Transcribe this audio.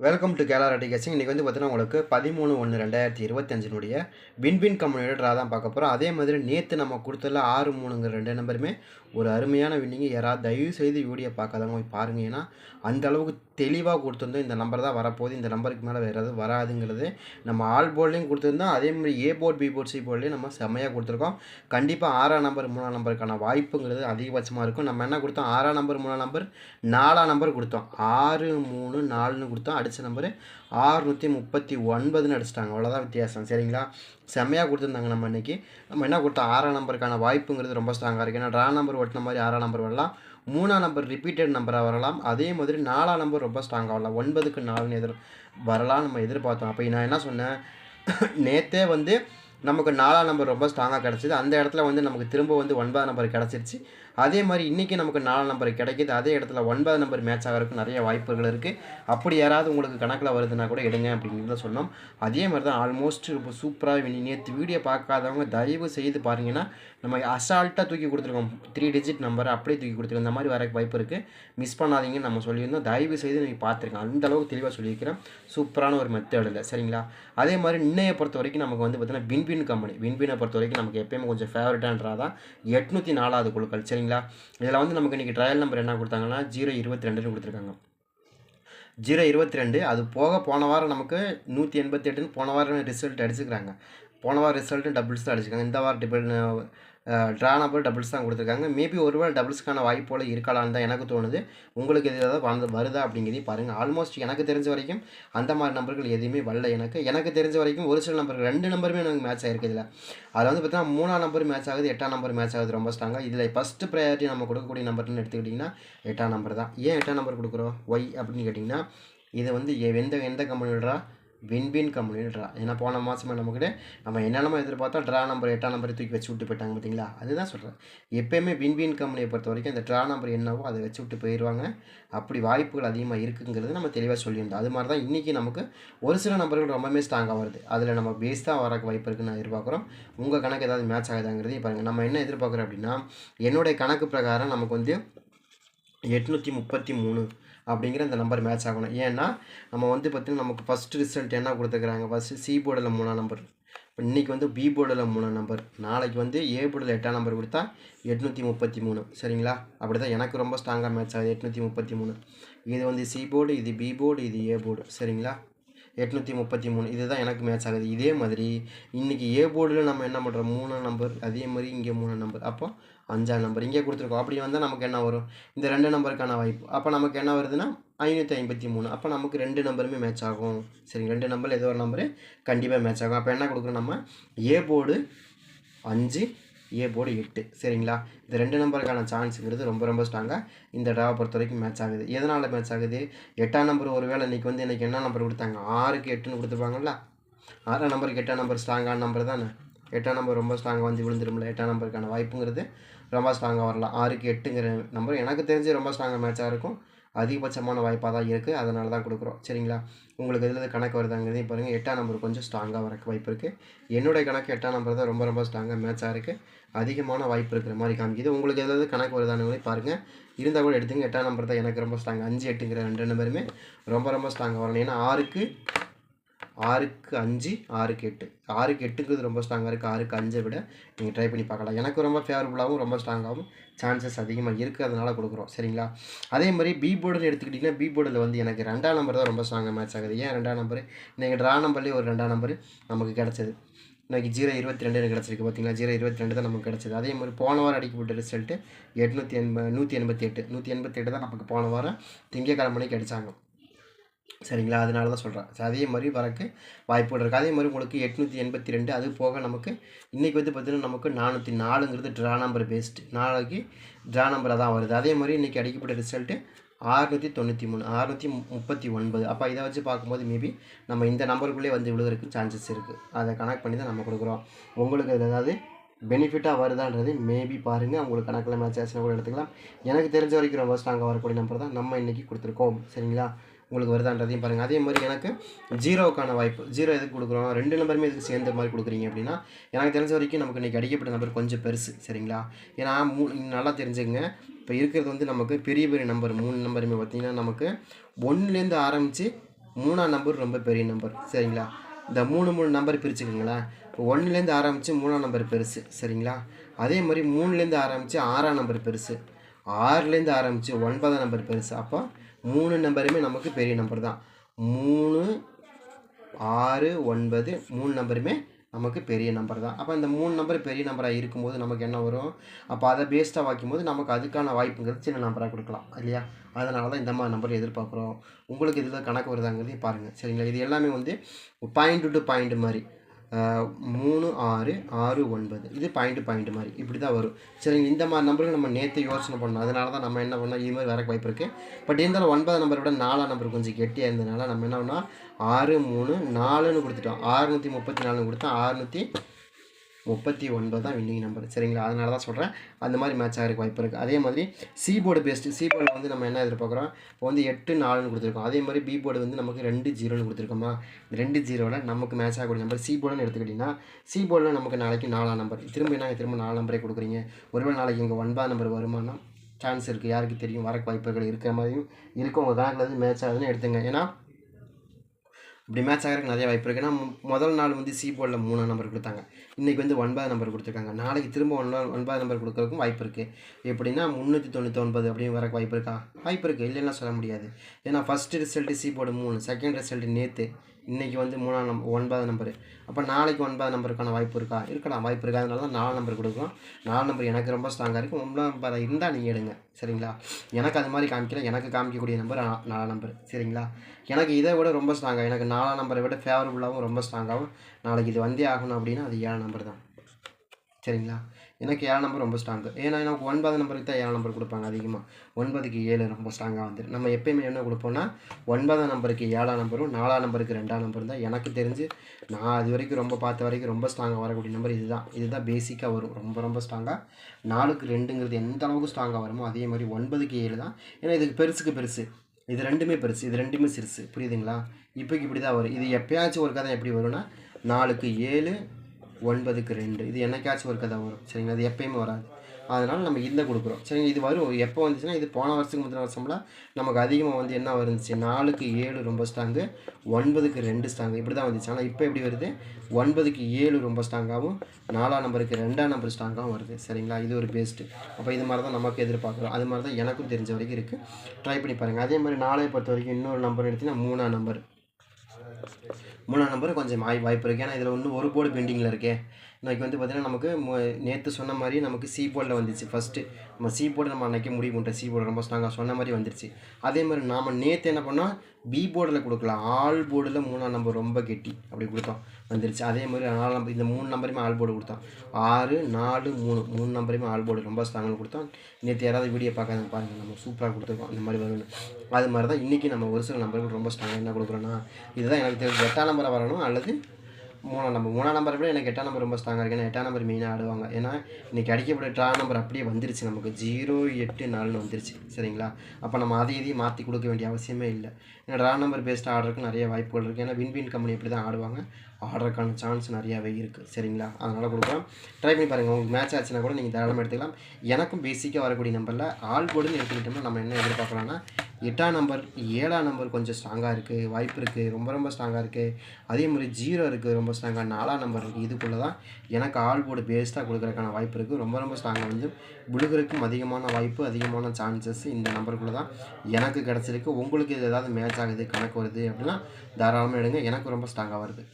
Welcome to கேலாரட்டி கேசிங் இன்றைக்கி வந்து பார்த்தீங்கன்னா உங்களுக்கு பதிமூணு ஒன்று ரெண்டாயிரத்தி இருபத்தஞ்சினுடைய வின்வின் கம்பெனியோட ட்ரா தான் பார்க்க போகிறோம் அதே மாதிரி நேற்று நம்ம கொடுத்ததில் ஆறு மூணுங்கிற ரெண்டு நம்பருமே ஒரு அருமையான வின்னிங்கு யாராவது தயவு செய்து வீடியோ பார்க்காதவங்க போய் பாருங்கள் ஏன்னா அந்த அளவுக்கு தெளிவாக கொடுத்துருந்தோம் இந்த நம்பர் தான் வரப்போகுது. இந்த நம்பருக்கு மேலே வேறு எதுவும் வராதுங்கிறது நம்ம ஆல் போர்ட்லேயும் கொடுத்துருந்தோம் அதே மாதிரி A board B board C போர்ட்லேயும் நம்ம செம்மையாக கொடுத்துருக்கோம். கண்டிப்பாக ஆறாம் நம்பர் மூணாம் நம்பருக்கான வாய்ப்புங்கிறது அதிகபட்சமாக இருக்கும். நம்ம என்ன கொடுத்தோம்? ஆறாம் நம்பர் மூணாம் நம்பர் நாலாம் நம்பர் கொடுத்தோம். ஆறு மூணு நாலுன்னு கொடுத்தோம். அடித்த நம்பரு ஆறுநூற்றி முப்பத்தி ஒன்பதுன்னு அடிச்சிட்டாங்க. அவ்வளோதான் வித்தியாசம். சரிங்களா? செம்மையாக கொடுத்துருந்தாங்க நம்ம இன்றைக்கி நம்ம என்ன கொடுத்தோம்? ஆறாம் நம்பருக்கான வாய்ப்புங்கிறது ரொம்ப ஸ்ட்ராங்காக இருக்குது ஏன்னா ட்ரா நம்பர் ஒட்டின மாதிரி ஆறாம் நம்பர் வரலாம். மூணாம் நம்பர் ரிப்பீட்டட் நம்பராக வரலாம். அதே மாதிரி நாலாம் நம்பர் ரொம்ப ஸ்ட்ராங்காக வரலாம். ஒன்பதுக்கு நாலுன்னு எதிர் வரலாம் நம்ம எதிர்பார்த்தோம். அப்போ நான் என்ன சொன்னேன்? நேற்றே வந்து நமக்கு நாலாம் நம்பர் ரொம்ப ஸ்ட்ராங்காக கிடச்சிது. அந்த இடத்துல வந்து நமக்கு திரும்ப வந்து ஒன்பதாம் நம்பர் கிடச்சிருச்சு. அதே மாதிரி இன்றைக்கி நமக்கு நாலாம் நம்பர் கிடைக்கிது. அதே இடத்துல ஒன்பது நம்பர் மேட்ச் ஆகிறதுக்கு நிறைய வாய்ப்புகள் இருக்குது அப்படி யாராவது உங்களுக்கு கணக்கில் வருதுன்னா கூட எடுங்க அப்படிங்கிறத சொன்னோம். அதே மாதிரி தான் ஆல்மோஸ்ட் ரொம்ப சூப்பராக நேற்று வீடியோ பார்க்காதவங்க தயவு செய்து பாருங்கன்னா நம்ம அசால்ட்டாக தூக்கி கொடுத்துருக்கோம். த்ரீ டிஜிட் நம்பரை அப்படியே தூக்கி கொடுத்துருக்கோம். இந்த மாதிரி வர வாய்ப்பு இருக்குது மிஸ் பண்ணாதீங்கன்னு நம்ம சொல்லியிருந்தோம். தயவு செய்து நீங்கள் பார்த்துருக்கோம் அந்த அளவுக்கு தெளிவாக சொல்லியிருக்கிறேன். சூப்பரான ஒரு மெத்தடில் சரிங்களா? அதே மாதிரி இன்னையை பொறுத்த வரைக்கும் நமக்கு வந்து பார்த்தீங்கன்னா வின்வின் கம்பெனி வின்வினை பொறுத்த வரைக்கும் நமக்கு எப்பயுமே கொஞ்சம் ஃபேவரட்டான்றா தான். எட்நூற்றி நாலாவது குழுக்கள் சரிங்களா? இதில் வந்து நமக்கு இன்றைக்கி ட்ரையல் நம்பர் என்ன கொடுத்தாங்கன்னா ஜீரோ இருபத்தி ரெண்டுன்னு கொடுத்துருக்காங்க. ஜீரோ இருபத்தி ரெண்டு அது போக போன வாரம் நமக்கு நூற்றி எண்பத்தி எட்டுன்னு போன வாரம் ரிசல்ட் அடிச்சுக்கிறாங்க. போன வாரம் ரிசல்ட்டு டபுள்ஸ் தான் அடிச்சுக்காங்க இந்த வாரம் டிபெண்ட் ட்ரா நம்பர் டபுள்ஸ் தான் கொடுத்துருக்காங்க. மேபி ஒருவேளை டபுள்ஸ்க்கான வாய்ப்போல் இருக்கலான்னு தான் எனக்கு தோணுது. உங்களுக்கு எது ஏதாவது வந்து வருதா அப்படிங்கிறதையும் பாருங்கள் ஆல்மோஸ்ட் எனக்கு தெரிஞ்ச வரைக்கும் அந்த மாதிரி நம்பர்கள் எதுவுமே வரல எனக்கு. எனக்கு தெரிஞ்ச வரைக்கும் ஒரு சில நம்பர்கள் ரெண்டு நம்பருமே எனக்கு மேட்ச் ஆகிருக்கு இதில். அதில் வந்து பார்த்தீங்கன்னா மூணாம் நம்பர் மேட்ச் ஆகுது எட்டாம் நம்பர் மேட்ச் ஆகுது. ரொம்ப ஸ்ட்ராங்காக இதில் ஃபஸ்ட்டு ப்ரையாரிட்டி நம்ம கொடுக்கக்கூடிய நம்பர்னு எடுத்துக்கிட்டிங்கன்னா எட்டாம் நம்பர் தான். ஏன் எட்டாம் நம்பர் கொடுக்குறோம்? ஒய் அப்படின்னு கேட்டிங்கன்னா இது வந்து எந்த எந்த கம்பெனியோட வின்வின் கம்பெனி ட்ரா ஏன்னா போன மாதமே நமக்கு நம்ம என்னென்னமோ எதிர்பார்த்தா ட்ரா நம்பர் எட்டாம் நம்பரை தூக்கி வச்சு விட்டு போயிட்டாங்க பார்த்தீங்களா அதுதான் சொல்கிறேன் எப்போயுமே வின்வின் கம்பெனியை பொறுத்த வரைக்கும் இந்த ட்ரா நம்பர் என்னவோ அதை வச்சு விட்டு போயிடுவாங்க அப்படி வாய்ப்புகள் அதிகமாக இருக்குங்கிறது நம்ம தெளிவாக சொல்லியிருந்தோம். அது மாதிரி தான் இன்றைக்கி நமக்கு ஒரு சில நம்பர்கள் ரொம்பவே ஸ்ட்ராங்காக வருது. அதில் நம்ம பேஸ் தான் வரக்கு வாய்ப்பு இருக்குன்னு நான் எதிர்பார்க்குறோம். உங்கள் கணக்கு ஏதாவது மேட்ச் ஆகுதாங்கிறதையும் பாருங்கள் நம்ம என்ன எதிர்பார்க்குறோம் அப்படின்னா என்னுடைய கணக்கு பிரகாரம் நமக்கு வந்து எட்நூற்றி முப்பத்தி மூணு அப்படிங்கிற அந்த நம்பர் மேட்ச் ஆகணும். ஏன்னா நம்ம வந்து பார்த்திங்கன்னா நமக்கு ஃபஸ்ட்டு ரிசல்ட் என்ன கொடுத்துருக்குறாங்க ஃபஸ்ட்டு சி போர்டில் மூணாம் நம்பர் இப்போ இன்றைக்கி வந்து பி போர்டில் மூணாம் நம்பர் நாளைக்கு வந்து ஏ போர்டில் எட்டாம் நம்பர் கொடுத்தா எட்நூற்றி முப்பத்தி மூணு. சரிங்களா? அப்படி தான் எனக்கு ரொம்ப ஸ்ட்ராங்காக மேட்ச் ஆகுது. எட்நூற்றி முப்பத்தி மூணு. இது வந்து சி போர்டு இது பி போர்டு இது ஏ போர்டு சரிங்களா? எட்நூற்றி முப்பத்தி மூணு. இதுதான் எனக்கு மேட்ச் ஆகுது இதே மாதிரி இன்றைக்கி ஏ போர்டில் நம்ம என்ன பண்ணுறோம் மூணு நம்பர் அதே மாதிரி இங்கே மூணு நம்பர் அப்போ அஞ்சாம் நம்பர் இங்கே கொடுத்துருக்கோம். அப்படி வந்தால் நமக்கு என்ன வரும்? இந்த ரெண்டு நம்பருக்கான வாய்ப்பு. அப்போ நமக்கு என்ன வருதுன்னா ஐநூற்றி ஐம்பத்தி மூணு. அப்போ நமக்கு ரெண்டு நம்பருமே மேட்ச் ஆகும். சரி ரெண்டு நம்பர் ஏதோ ஒரு நம்பரு கண்டிப்பாக மேட்ச் ஆகும். அப்போ என்ன கொடுக்குறோம் நம்ம? ஏ போர்டு அஞ்சு ஏ போர்டு எட்டு. சரிங்களா? இந்த ரெண்டு நம்பருக்கான சான்ஸுங்கிறது ரொம்ப ரொம்ப ஸ்ட்ராங்காக இந்த டாவை பொறுத்த வரைக்கும் மேட்ச் ஆகுது. எதனால் மேட்ச் ஆகுது? எட்டாம் நம்பர் ஒரு வேளை இன்றைக்கி வந்து இன்றைக்கி என்ன நம்பர் கொடுத்தாங்க? ஆறுக்கு எட்டுன்னு கொடுத்துருப்பாங்கல்ல? ஆறாம் நம்பருக்கு எட்டாம் நம்பர் ஸ்ட்ராங்கான நம்பர் தானே? எட்டாம் நம்பர் ரொம்ப ஸ்ட்ராங்காக வந்து விழுந்துரும்ல எட்டாம் நம்பருக்கான வாய்ப்புங்கிறது? ரொம்ப ஸ்ட்ராங்காக வரலாம். ஆறுக்கு எட்டுங்கிற நம்பர் எனக்கு தெரிஞ்சு ரொம்ப ஸ்ட்ராங்காக மேட்சாக இருக்கும். அதிகபட்சமான வாய்ப்பாக தான் இருக்குது அதனால தான் கொடுக்குறோம். சரிங்களா? உங்களுக்கு இதில் கணக்கு வருதாங்கிறதையும் பாருங்கள் எட்டாம் நம்பர் கொஞ்சம் ஸ்ட்ராங்காக வரக்கு வாய்ப்பு இருக்குது என்னுடைய கணக்கு எட்டாம் நம்பர் தான் ரொம்ப ரொம்ப ஸ்ட்ராங்காக மேட்சாக இருக்குது அதிகமான வாய்ப்பு இருக்கிற மாதிரி காமிக்குது. உங்களுக்கு எதாவது கணக்கு வருதானு பாருங்கள் இருந்தால் கூட எடுத்துங்க. எட்டாம் நம்பர் தான் எனக்கு ரொம்ப ஸ்ட்ராங் அஞ்சு எட்டுங்கிற ரெண்டு நம்பருமே ரொம்ப ரொம்ப ஸ்ட்ராங்காக வரணும். ஏன்னா ஆறுக்கு ஆறுக்கு அஞ்சு ஆறுக்கு எட்டு. ஆறுக்கு எட்டுங்கிறது ரொம்ப ஸ்ட்ராங்காக இருக்குது ஆறுக்கு அஞ்சை விட நீங்கள் ட்ரை பண்ணி பார்க்கலாம். எனக்கு ரொம்ப ஃபேவரபுளாகவும் ரொம்ப ஸ்ட்ராங்காகவும் சான்சஸ் அதிகமாக இருக்குது அதனால் கொடுக்குறோம். சரிங்களா? அதே மாதிரி பி போர்டுன்னு எடுத்துக்கிட்டிங்கன்னா பி போர்டில் வந்து எனக்கு ரெண்டாம் நம்பர் தான் ரொம்ப ஸ்ட்ராங்காக மேட்ச் ஆகுது. ஏன் ரெண்டாம் நம்பர் நீங்கள் ட்ரா நம்பர்லேயே ஒரு ரெண்டாம் நம்பர் நமக்கு கிடச்சிது. இன்றைக்கி ஜீரோ இருபத்தி ரெண்டு கிடச்சிருக்கு. பார்த்தீங்களா ஜீரோ இருபத்தி ரெண்டு தான் நமக்கு கிடச்சிது. அதே மாதிரி போன வாரம் அடிக்கப்பட்ட ரிசல்ட்டு எட்நூற்றி எண்ப நூற்றி எண்பத்தி எட்டு. நூற்றி எண்பத்தி எட்டு தான் நமக்கு போன வாரம் திங்கக்கிழமைக்கு அடித்தாங்க சரிங்களா? அதனால தான் சொல்கிறேன் ஸோ அதே மாதிரி வரக்கு வாய்ப்புகள் இருக்குது அதே மாதிரி உங்களுக்கு எட்நூற்றி எண்பத்தி ரெண்டு அது போக நமக்கு இன்றைக்கி வந்து பார்த்திங்கன்னா நமக்கு நானூற்றி நாலுங்கிறது ட்ரா நம்பர் பேஸ்டு நாளைக்கு ட்ரா நம்பராக தான் வருது. அதே மாதிரி இன்றைக்கி அடிக்கப்பட்ட ரிசல்ட்டு ஆறுநூற்றி தொண்ணூற்றி மூணு அறுநூற்றி முப்பத்தி ஒன்பது. அப்போ இதை வச்சு பார்க்கும்போது மேபி நம்ம இந்த நம்பருக்குள்ளே வந்து விழுகிறதுக்கு சான்சஸ் இருக்குது அதை கனெக்ட் பண்ணி தான் நம்ம கொடுக்குறோம். உங்களுக்கு அதில் ஏதாவது பெனிஃபிட்டாக வருதான்றது மேபி பாருங்கள் உங்களுக்கு கணக்கில் மேட்ச் ஆச்சுன்னா கூட எடுத்துக்கலாம். எனக்கு தெரிஞ்ச வரைக்கும் ரொம்ப ஸ்ட்ராங்காக வரக்கூடிய நம்பர் தான் நம்ம இன்றைக்கி கொடுத்துருக்கோம். சரிங்களா? உங்களுக்கு வருதான்றதையும் பாருங்கள் அதே மாதிரி எனக்கு ஜீரோவுக்கான வாய்ப்பு ஜீரோ எதுக்கு கொடுக்குறோம்? ரெண்டு நம்பருமே இதுக்கு சேர்ந்த மாதிரி கொடுக்குறீங்க அப்படின்னா எனக்கு தெரிஞ்ச வரைக்கும் நமக்கு இன்றைக்கி அடிக்கப்பட்ட நம்பர் கொஞ்சம் பெருசு சரிங்களா? ஏன்னா மூ நல்லா தெரிஞ்சுங்க இப்போ இருக்கிறது வந்து நமக்கு பெரிய பெரிய நம்பர் மூணு நம்பருமே பார்த்தீங்கன்னா நமக்கு ஒன்றுலேருந்து ஆரம்பித்து மூணாம் நம்பர் ரொம்ப பெரிய நம்பர் சரிங்களா? இந்த மூணு மூணு நம்பர் பிரிச்சுக்கோங்களேன். இப்போ ஒன்றுலேருந்து ஆரம்பித்து மூணாம் நம்பர் பெருசு சரிங்களா? அதே மாதிரி மூணுலேருந்து ஆரம்பித்து ஆறாம் நம்பர் பெருசு ஆறுலேருந்து ஆரம்பித்து ஒன்பதாம் நம்பர் பெருசு. அப்போ மூணு நம்பருமே நமக்கு பெரிய நம்பர் தான். மூணு ஆறு ஒன்பது மூணு நம்பருமே நமக்கு பெரிய நம்பர் தான். அப்போ இந்த மூணு நம்பர் பெரிய நம்பராக இருக்கும்போது நமக்கு என்ன வரும்? அப்போ அதை பேஸ்டாக வைக்கும்போது நமக்கு அதுக்கான வாய்ப்புங்கிறது சின்ன நம்பராக கொடுக்கலாம். இல்லையா? அதனால தான் இந்த மாதிரி நம்பர் எதிர்பார்க்குறோம். உங்களுக்கு இதில் கணக்கு வருதாங்கிறதையும் பாருங்கள் சரிங்களா? இது எல்லாமே வந்து பாயிண்ட் டு பாயிண்ட் மாதிரி. மூணு ஆறு ஆறு ஒன்பது. இது பாயிண்ட் பாயிண்ட் மாதிரி. இப்படி தான் வரும். சரிங்க இந்த மாதிரி நம்பருக்கு நம்ம நேற்று யோசனை பண்ணோம். அதனால தான் நம்ம என்ன பண்ணோம்? இது மாதிரி வரக்கு வாய்ப்பு இருக்குது பட் இருந்தாலும் ஒன்பது நம்பரை விட நாலாம் நம்பர் கொஞ்சம் கெட்டியாக இருந்ததுனால நம்ம என்ன பண்ணோம்? ஆறு மூணு நாலுன்னு கொடுத்துட்டோம். ஆறுநூற்றி முப்பத்தி நாலுன்னு கொடுத்தோம். ஆறுநூற்றி முப்பத்தி ஒன்பது தான் வின்னிங் நம்பர் சரிங்களா? அதனால தான் சொல்கிறேன் அந்த மாதிரி மேட்ச் ஆகிருக்கு வாய்ப்பு இருக்குது அதே மாதிரி சி போர்டு பேஸ்ட்டு சி போர்டில் வந்து நம்ம என்ன எதிர்பார்க்குறோம்? இப்போ வந்து எட்டு நாலுன்னு கொடுத்துருக்கோம். அதே மாதிரி பி போர்டு வந்து நமக்கு ரெண்டு ஜீரோன்னு கொடுத்துருக்கோமா? ரெண்டு ஜீரோவில் நமக்கு மேட்ச் ஆகக்கூடிய நம்பர் சி போர்டுன்னு எடுத்துக்கிட்டிங்கன்னா சி போர்டில் நமக்கு நாளைக்கு நாலாம் நம்பர் திரும்ப என்ன திரும்ப நாலு நம்பரே கொடுக்குறீங்க? ஒருவேளை நாளைக்கு இங்கே ஒன்பதாம் நம்பர் வருமானா சான்ஸ் இருக்குது யாருக்கு தெரியும்? வரக்கு வாய்ப்புகள் இருக்கிற மாதிரியும் இருக்கும் உங்கள் கணக்கில் வந்து மேட்ச் ஆகுதுன்னு எடுத்துங்க. ஏன்னா இப்படி மேட்ச் ஆகிறதுக்கு நிறைய வாய்ப்பு இருக்குது ஏன்னா முதல் நாள் வந்து சி போர்டில் மூணாம் நம்பர் கொடுத்தாங்க. இன்றைக்கி வந்து ஒன்பது நம்பர் கொடுத்துருக்காங்க. நாளைக்கு திரும்ப ஒன்பது ஒன்பது நம்பர் கொடுக்குறதுக்கும் வாய்ப்பு இருக்குது எப்படின்னா முந்நூற்றி தொண்ணூற்றி ஒன்பது அப்படின்னு வரக்கு வாய்ப்பு இருக்கா? வாய்ப்பு இருக்குது இல்லைன்னா சொல்ல முடியாது. ஏன்னா ஃபஸ்ட்டு ரிசல்ட்டு சி போர்டு மூணு செகண்ட் ரிசல்ட்டு நேற்று இன்றைக்கி வந்து மூணாம் நம்பர் ஒன்பது நம்பர் அப்போ நாளைக்கு ஒன்பது நம்பருக்கான வாய்ப்பு இருக்கா? இருக்கலாம் வாய்ப்பு இருக்கா? அதனால தான் நாலு நம்பர் கொடுக்குறோம் நாலு நம்பர் எனக்கு ரொம்ப ஸ்ட்ராங்காக இருக்கும் ஒன்பது நம்பர் இருந்தால் நீங்கள் எடுங்க. சரிங்களா? எனக்கு அது மாதிரி காமிக்கல. எனக்கு காமிக்கக்கூடிய நம்பர் நாலு நம்பர் சரிங்களா? எனக்கு இதை விட ரொம்ப ஸ்ட்ராங்காக எனக்கு நாலாம் நம்பரை விட ஃபேவரபுளாகவும் ரொம்ப ஸ்ட்ராங்காகவும் நாளைக்கு இது வந்தே ஆகணும் அப்படின்னா அது ஏழு நம்பர் தான். சரிங்களா? எனக்கு ஏழு நம்பர் ரொம்ப ஸ்ட்ராங்கு ஏன்னா எனக்கு ஒன்பது நம்பருக்கு தான் ஏழு நம்பர் கொடுப்பாங்க அதிகமாக ஒன்பதுக்கு ஏழு ரொம்ப ஸ்ட்ராங்காக வந்துடும் நம்ம எப்பயுமே என்ன கொடுப்போம்னா ஒன்பதாம் நம்பருக்கு ஏழாம் நம்பரும் நாலாம் நம்பருக்கு ரெண்டாம் நம்பரும் தான் எனக்கு தெரிஞ்சு நான் அது வரைக்கும் ரொம்ப பார்த்த வரைக்கும் ரொம்ப ஸ்ட்ராங்காக வரக்கூடிய நம்பர் இதுதான். இதுதான் பேசிக்காக வரும். ரொம்ப ரொம்ப ஸ்ட்ராங்காக நாலுக்கு ரெண்டுங்கிறது எந்த அளவுக்கு ஸ்ட்ராங்காக வருமோ அதே மாதிரி ஒன்பதுக்கு ஏழு தான். ஏன்னா இதுக்கு பெருசுக்கு பெருசு. இது ரெண்டுமே பெருசு. இது ரெண்டுமே சிறுசு. புரியுதுங்களா? இப்போக்கு இப்படி தான் வரும். இது எப்பயாச்சும் ஒரு கதை எப்படி வரும்னா நாலுக்கு ஏழு ஒன்பதுக்கு ரெண்டு. இது என்னைக்காச்சும் ஒரு கதை வரும். சரிங்களா? அது எப்பயுமே வராது. அதனால் நம்ம இந்த கொடுக்குறோம். சரிங்க இது வரும். எப்போ வந்துச்சுன்னா இது போன வருஷத்துக்கு முந்தின வருஷம்லாம் நமக்கு அதிகமாக வந்து என்ன வந்துச்சு நாலுக்கு ஏழு ரொம்ப ஸ்ட்ராங்கு ஒன்பதுக்கு ரெண்டு ஸ்ட்ராங்கு இப்படி தான் வந்துச்சு. ஆனால் இப்போ எப்படி வருது? ஒன்பதுக்கு ஏழு ரொம்ப ஸ்ட்ராங்காகவும் நாலாம் நம்பருக்கு ரெண்டாம் நம்பர் ஸ்ட்ராங்காகவும் வருது. சரிங்களா? இது ஒரு பெஸ்ட்டு அப்போ இது மாதிரி தான் நமக்கு எதிர்பார்க்குறோம். அது மாதிரி தான் எனக்கும் தெரிஞ்ச வரைக்கும் இருக்குது ட்ரை பண்ணி பாருங்கள் அதே மாதிரி நாளை பொறுத்த வரைக்கும் இன்னொரு நம்பர் எடுத்தீங்கன்னா மூணாம் நம்பர் மூணாம் நம்பர் கொஞ்சம் வாய் வாய்ப்பு இருக்குது ஏன்னா இதில் ஒன்று ஒரு போர்டு பெண்டிங்கில் இருக்கே. இன்னைக்கு வந்து பார்த்திங்கன்னா நமக்கு நேற்று சொன்ன மாதிரி நமக்கு சி போர்டில் வந்துச்சு. ஃபஸ்ட்டு நம்ம சி போர்டு நம்ம அன்றைக்கி முடிவு பண்ணிட்டோம். சி போர்டு ரொம்ப ஸ்ட்ராங்காக சொன்ன மாதிரி வந்துருச்சு. அதே மாதிரி நாம் நேற்று என்ன பண்ணோம்? பி போர்டில் கொடுக்கலாம். ஆல் போர்டில் மூணாம் நம்பர் ரொம்ப கெட்டி அப்படி கொடுத்தோம். வந்துருச்சு. அதே மாதிரி நாலு நம்பர் இந்த மூணு நம்பருமே ஆல் போர்டு கொடுத்தோம். ஆறு நாலு மூணு. மூணு நம்பருமே ஆல் போர்டு ரொம்ப ஸ்ட்ராங்காக கொடுத்தோம். நேற்று யாராவது வீடியோ பார்க்காத பாருங்கள் நம்ம சூப்பராக கொடுத்துருக்கோம். அந்த மாதிரி வரும்னு. அது மாதிரி தான் இன்றைக்கி நம்ம ஒரு சில நம்பருக்கு ரொம்ப ஸ்ட்ராங்காக என்ன கொடுக்குறோன்னா இதுதான் எனக்கு தெரிஞ்சு எட்டாம் நம்பராக வரணும் அல்லது மூணாம் நம்பர் மூணாம் நம்பரை விட எனக்கு எட்டாம் நம்பர் ரொம்ப ஸ்ட்ராங்காக இருக்குது ஏன்னா எட்டாம் நம்பர் மெயினாக ஆடுவாங்க. ஏன்னா இன்றைக்கி அடிக்கப்பட்ட ட்ரா நம்பர் அப்படியே வந்துருச்சு நமக்கு. ஜீரோ எட்டு நாலுன்னு வந்துருச்சு. சரிங்களா? அப்போ நம்ம அதை இதையும் மாற்றி கொடுக்க வேண்டிய அவசியமே இல்லை. ஏன்னா ட்ரா நம்பர் பேஸ்டாக ஆடுறதுக்கு நிறைய வாய்ப்புகள் இருக்குது ஏன்னா வின் வின் கம்பெனி எப்படி தான் ஆடுவாங்க. ஆடுறதுக்கான சான்ஸ் நிறையாவே இருக்குது சரிங்களா? அதனால் கொடுக்குறோம் ட்ரை பண்ணி பாருங்கள் உங்களுக்கு மேட்ச் ஆச்சுன்னா கூட நீங்கள் தாராளமாக எடுத்துக்கலாம். எனக்கும் பேசிக்காக வரக்கூடிய நம்பரில் ஆல் போர்டுன்னு எடுத்துக்கிட்டோம்னா நம்ம என்ன எதிர்பார்க்கலாம்னா எட்டாம் நம்பர் ஏழாம் நம்பர் கொஞ்சம் ஸ்ட்ராங்காக இருக்குது வாய்ப்பு இருக்குது ரொம்ப ரொம்ப ஸ்ட்ராங்காக இருக்குது அதே மாதிரி ஜீரோ இருக்குது ரொம்ப ஸ்ட்ராங்காக நாலாம் நம்பர் இருக்குது இதுக்குள்ளே தான் எனக்கு ஆல் போர்டு பேஸ்டாக கொடுக்குறதுக்கான வாய்ப்பு இருக்குது ரொம்ப ரொம்ப ஸ்ட்ராங்காக வந்து விழுகிறதுக்கும் அதிகமான வாய்ப்பு அதிகமான சான்சஸ் இந்த நம்பருக்குள்ளே தான் எனக்கு கிடச்சிருக்கு. உங்களுக்கு இது ஏதாவது மேட்ச் ஆகுது கணக்கு வருது அப்படின்னா தாராளமாக எடுங்க. எனக்கு ரொம்ப ஸ்ட்ராங்காக வருது.